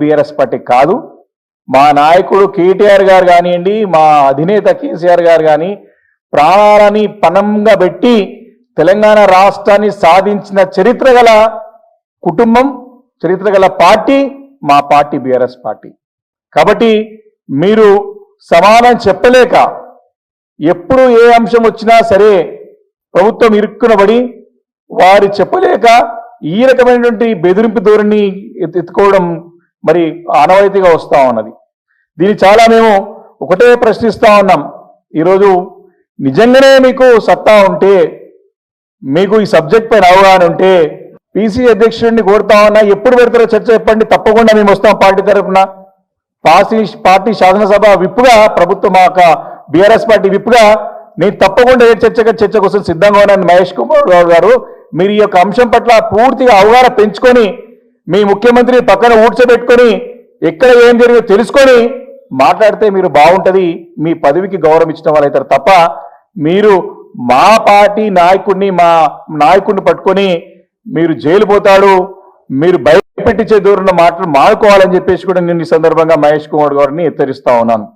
BRS party కాదు. మా నాయకుడు కేటీఆర్ గారు కానివ్వండి మా అధినేత కేసీఆర్ గారు కానీ ప్రాణాలని పణంగా పెట్టి తెలంగాణ రాష్ట్రాన్ని సాధించిన చరిత్ర గల కుటుంబం చరిత్ర గల పార్టీ మా పార్టీ బీఆర్ఎస్ పార్టీ. కాబట్టి మీరు సమాధానం చెప్పలేక ఎప్పుడు ఏ అంశం వచ్చినా సరే ప్రభుత్వం ఇరుక్కునబడి వారు చెప్పలేక ఈ రకమైనటువంటి బెదిరింపు ధోరణి ఎత్తు- ఎత్తుకోవడం మరి ఆనవాయితీగా వస్తూ ఉన్నది. దీన్ని చాలా మేము ఒకటే ప్రశ్నిస్తూ ఉన్నాం. ఈరోజు నిజంగానే మీకు సత్తా ఉంటే మీకు ఈ సబ్జెక్ట్ పైన అవగాహన ఉంటే పీసీ అధ్యక్షుడిని కోరుతా ఉన్నా ఎప్పుడు పెడతారో చర్చ చెప్పండి తప్పకుండా మేము వస్తాం పార్టీ తరఫున. పార్టీ పార్టీ శాసనసభ విప్పుగా ప్రభుత్వం యొక్క బీఆర్ఎస్ పార్టీ విప్పుగా నేను తప్పకుండా ఏ చర్చగా చర్చ కోసం సిద్ధంగా ఉన్నాను. మహేష్ కుమార్ గౌడ్ గారు మీరు ఈ యొక్క అంశం పట్ల పూర్తిగా అవగాహన పెంచుకొని మీ ముఖ్యమంత్రిని పక్కన ఊడ్చబెట్టుకొని ఎక్కడ ఏం జరిగిందో తెలుసుకొని మాట్లాడితే మీరు బాగుంటుంది మీ పదవికి గౌరవం ఇచ్చిన వాళ్ళు తప్ప మీరు మా పార్టీ నాయకుడిని మా నాయకుడిని పట్టుకొని మీరు జైలు పోతాడు మీరు భయపెట్టించే దూరంలో మాటలు మానుకోవాలని చెప్పేసి కూడా నేను ఈ సందర్భంగా మహేష్ కుమార్ గారిని హెచ్చరిస్తా ఉన్నాను.